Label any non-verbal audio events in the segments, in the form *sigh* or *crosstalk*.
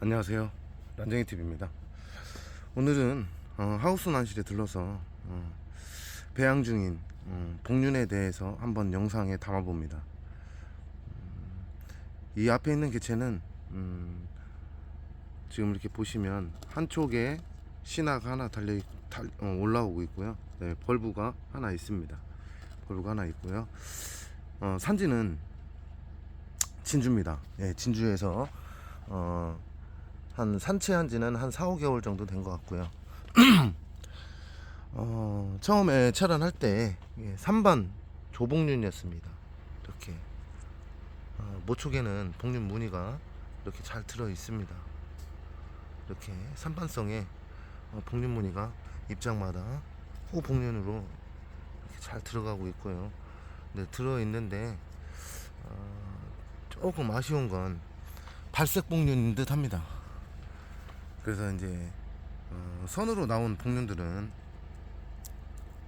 안녕하세요. 란쟁이 TV입니다. 오늘은 어, 하우스 난실에 들러서 어, 배양 중인 어, 복륜에 대해서 한번 영상에 담아봅니다. 음, 이 앞에 있는 개체는 음, 지금 이렇게 보시면 한쪽에 신화가 하나 달려 있, 달, 어, 올라오고 있고요. 네, 벌브가 하나 있습니다. 벌브가 하나 있고요. 어, 산지는 진주입니다. 예, 진주에서 어, 한 산채한 지는 한 4, 5개월 정도 된 것 같고요. *clears throat* 어, 처음에 철원할 때 예, 3반 조복륜이었습니다. 이렇게 어, 모촉에는 복륜 무늬가 이렇게 잘 들어 있습니다. 이렇게 3반성에 어, 복륜 무늬가 입장마다 호복륜으로 잘 들어가고 있고요. 네, 들어 있는데 어, 조금 아쉬운 건 발색 복륜인 듯 합니다. 그래서 이제 어, 선으로 나온 복륜들은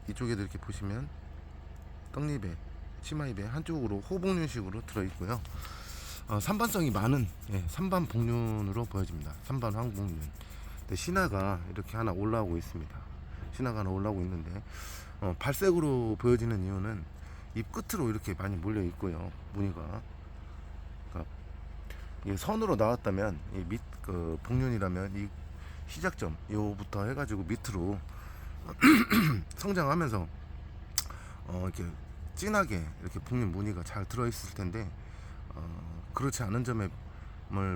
이쪽에도 이렇게 보시면 떡잎에 치마잎에 한쪽으로 호복륜식으로 들어 있고요. 어, 산반성이 많은 예, 산반 복륜으로 보여집니다. 산반 황복륜. 근데 신화가 이렇게 하나 올라오고 있습니다. 신화가 하나 올라오고 있는데 어, 발색으로 보여지는 이유는 입 끝으로 이렇게 많이 몰려 있고요. 무늬가 그러니까 이게 선으로 나왔다면 이 밑 그 복륜이라면 이 시작점 요부터 해가지고 밑으로 *clears throat* 성장하면서 어 이렇게 진하게 이렇게 복륜 무늬가 잘 들어 있을 텐데 어 그렇지 않은 점을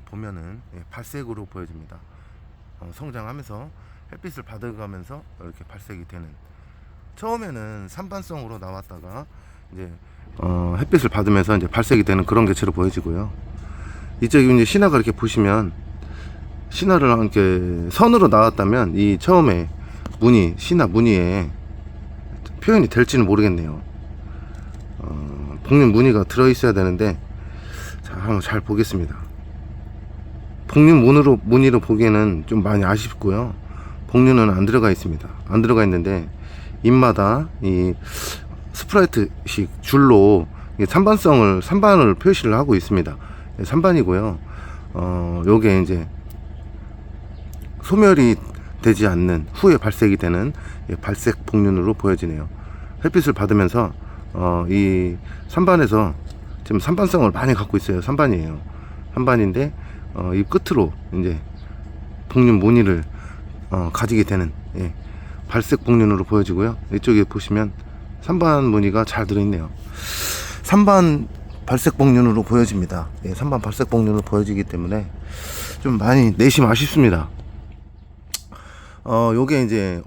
보면은 예, 발색으로 보여집니다. 어 성장하면서 햇빛을 받아가면서 이렇게 발색이 되는 처음에는 산반성으로 나왔다가 이제 어 햇빛을 받으면서 이제 발색이 되는 그런 개체로 보여지고요. 이쪽에 이제 신화가 이렇게 보시면 신화를 이렇게 선으로 나왔다면 이 처음에 무늬 신화 무늬에 표현이 될지는 모르겠네요. 어, 복륜 무늬가 들어 있어야 되는데 자 한번 잘 보겠습니다. 복륜 무늬로 무늬로 보기에는 좀 많이 아쉽고요. 복륜은 안 들어가 있습니다. 안 들어가 있는데 입마다 이 스프라이트식 줄로 이게 산반성을 산반을 표시를 하고 있습니다. 예, 산반이고요. 어 요게 이제 소멸이 되지 않는 후에 발색이 되는 예, 발색 복륜으로 보여지네요. 햇빛을 받으면서 어, 이 산반에서 지금 산반성을 많이 갖고 있어요. 산반이에요. 산반인데 어, 이 끝으로 이제 복륜 무늬를 어, 가지게 되는 예, 발색 복륜으로 보여지고요. 이쪽에 보시면 산반 무늬가 잘 들어있네요. 산반 발색 복륜으로 보여집니다. 예, 산반 발색 복륜으로 보여지기 때문에 좀 많이 내심 아쉽습니다. 어, 요게 이제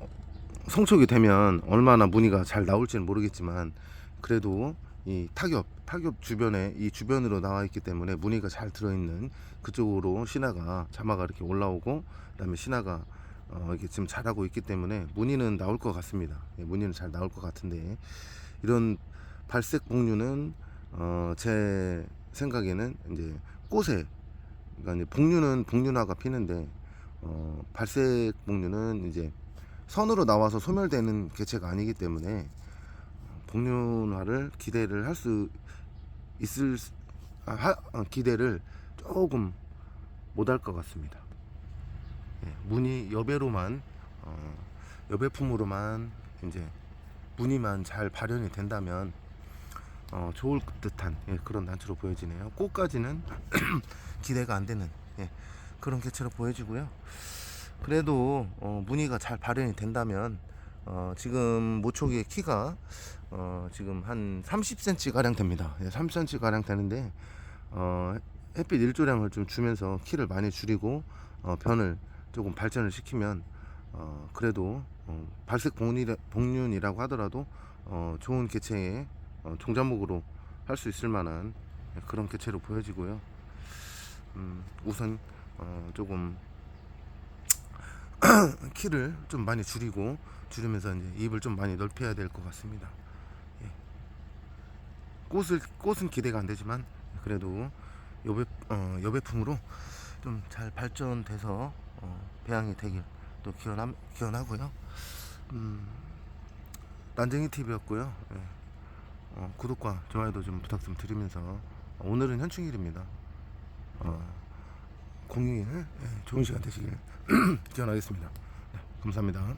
성촉이 되면 얼마나 무늬가 잘 나올지는 모르겠지만 그래도 이 타겹 타겹 주변에 이 주변으로 나와 있기 때문에 무늬가 잘 들어있는 그쪽으로 신화가 자마가 이렇게 올라오고 그다음에 신화가 어, 이렇게 지금 잘하고 있기 때문에 무늬는 나올 것 같습니다. 예, 무늬는 잘 나올 것 같은데 이런 발색 복류는 어, 제 생각에는 이제 꽃에 그러니까 이제 복류는 복륜화가 피는데 어, 발색 복류는 이제 선으로 나와서 소멸되는 개체가 아니기 때문에 복륜화를 기대를 할 수 있을 수- 아, 하, 어, 기대를 조금 못할 것 같습니다. 예, 무늬 여배로만 어, 여배품으로만 이제 무늬만 잘 발현이 된다면 어, 좋을 듯한 예, 그런 단추로 보여지네요. 꽃까지는 *clears throat* 기대가 안 되는 예, 그런 개체로 보여지고요. 그래도 어, 무늬가 잘 발현이 된다면 어, 지금 모촉의 키가 어, 지금 한 30cm 가량 됩니다. 예, 30cm 가량 되는데 어, 햇빛 일조량을 좀 주면서 키를 많이 줄이고 어, 변을 조금 발전을 시키면 어, 그래도 어, 발색 복륜이라, 복륜이라고 하더라도 어, 좋은 개체의 어, 종자목으로 할 수 있을 만한 그런 개체로 보여지고요. 음, 우선 어, 조금 *clears throat* 키를 좀 많이 줄이고 줄이면서 이제 입을 좀 많이 넓혀야 될 것 같습니다. 예. 꽃을 꽃은 기대가 안 되지만 그래도 여배 어, 여배품으로 좀 잘 발전돼서 어, 배양이 되길 또 기원함 기원하고요. 음, 난쟁이 TV였고요. 예. 어, 구독과 좋아요도 좀 부탁 좀 드리면서 오늘은 현충일입니다. 어, 공휴일 예, 좋은 시간 되시길 *clears throat* 기원하겠습니다. 네, 감사합니다.